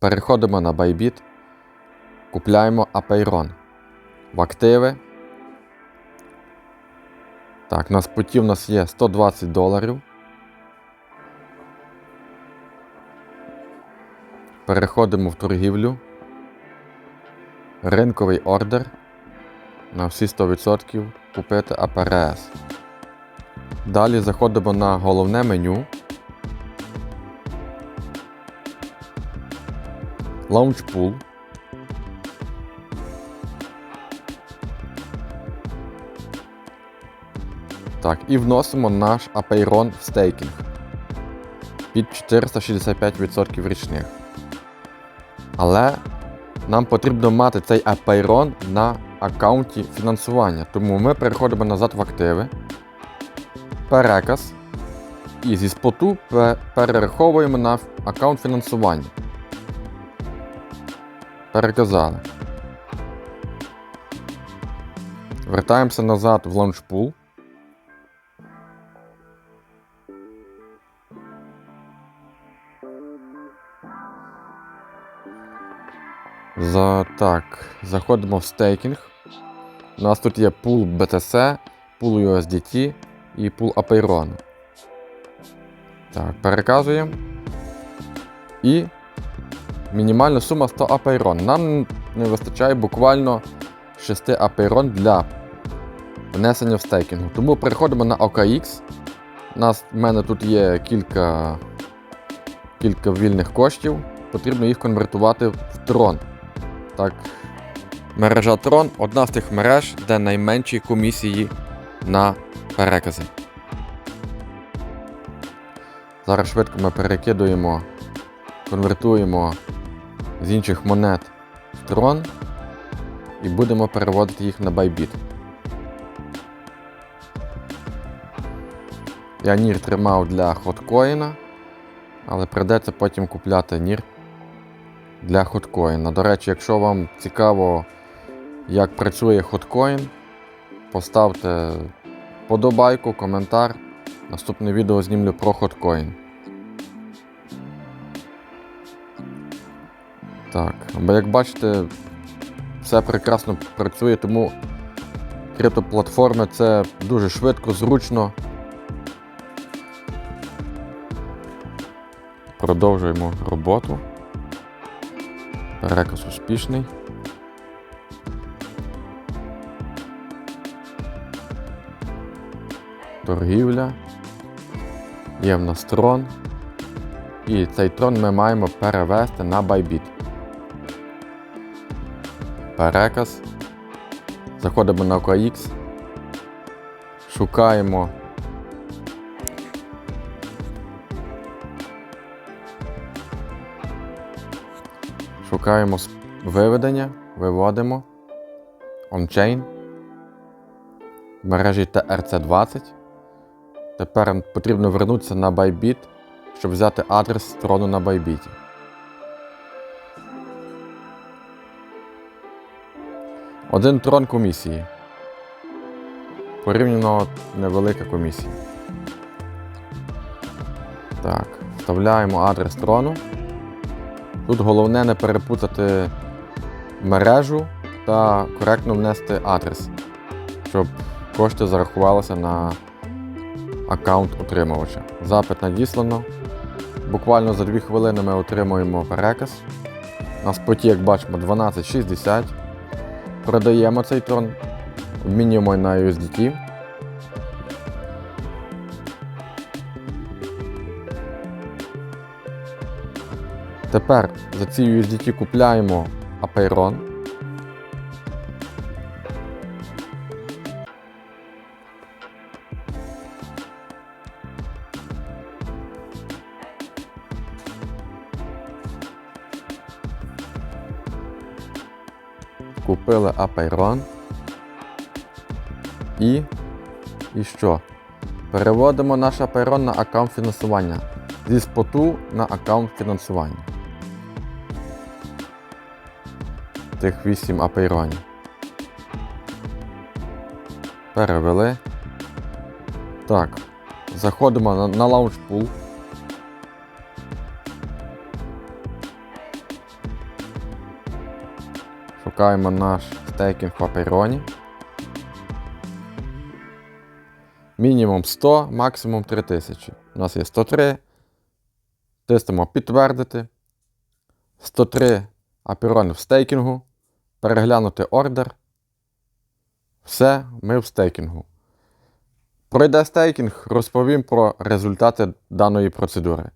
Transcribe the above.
Переходимо на Bybit, купляємо Apeiron. В активи. Так, на споті в нас є 120 доларів. Переходимо в торгівлю. Ринковий ордер. На всі 100% купити АПРС. Далі заходимо на головне меню. Pool. Так, і вносимо наш Apeiron в стейкінг під 465% річних. Але нам потрібно мати цей Apeiron на аккаунті фінансування. Тому ми переходимо назад в активи, переказ і зі споту пе- перераховуємо на аккаунт фінансування. Переказали. Вертаємося назад в лаунчпул. За, так, заходимо в стейкінг. У нас тут є пул BTC, пул USDT і пул Apeiron. Так, переказуємо. І мінімальна сума 100 Apeiron. Нам не вистачає буквально 6 Apeiron для внесення в стейкінгу. Тому переходимо на OKX. У нас в мене тут є кілька, кілька вільних коштів. Потрібно їх конвертувати в трон. Так, мережа Tron одна з тих мереж, де найменші комісії на перекази. Зараз швидко ми перекидуємо, конвертуємо з інших монет Tron і будемо переводити їх на Bybit. Я нір тримав для хоткоїна, але прийдеться потім купляти нір для хоткоїна. До речі, якщо вам цікаво, як працює хоткоін, поставте подобайку, коментар. Наступне відео знімлю про хоткоін. Так, бо як бачите, все прекрасно працює, тому криптоплатформи це дуже швидко, зручно. Продовжуємо роботу. Переказ успішний. Торгівля. Є в нас трон. І цей трон ми маємо перевести на Bybit. Переказ. Заходимо на OKX. Шукаємо. Шукаємо виведення, виводимо ончейн в мережі TRC20. Тепер потрібно вернутися на Bybit, щоб взяти адрес трону на Bybit. Один трон комісії. Порівняно невелика комісія. Так, вставляємо адрес трону. Тут головне не перепутати мережу та коректно внести адрес, щоб кошти зарахувалися на аккаунт отримувача. Запит надіслано. Буквально за 2 хвилини ми отримуємо переказ. На споті, як бачимо, 12.60. Продаємо цей трон, обмінюємо на USDT. Тепер за ці USDT купляємо Apeiron. Купили Apeiron. І. І що? Переводимо наш Apeiron на аккаунт фінансування. Зі споту на аккаунт фінансування. Тих 8 апейронів. Перевели. Так. Заходимо на, на лаунчпул. Шукаємо наш стейкінг в Апероні. Мінімум 100, максимум 3000. У нас є 103. Тиснемо підтвердити. 103 аперони в стейкінгу. Переглянути ордер. Все, ми в стейкінгу. Пройде стейкінг, розповім про результати даної процедури.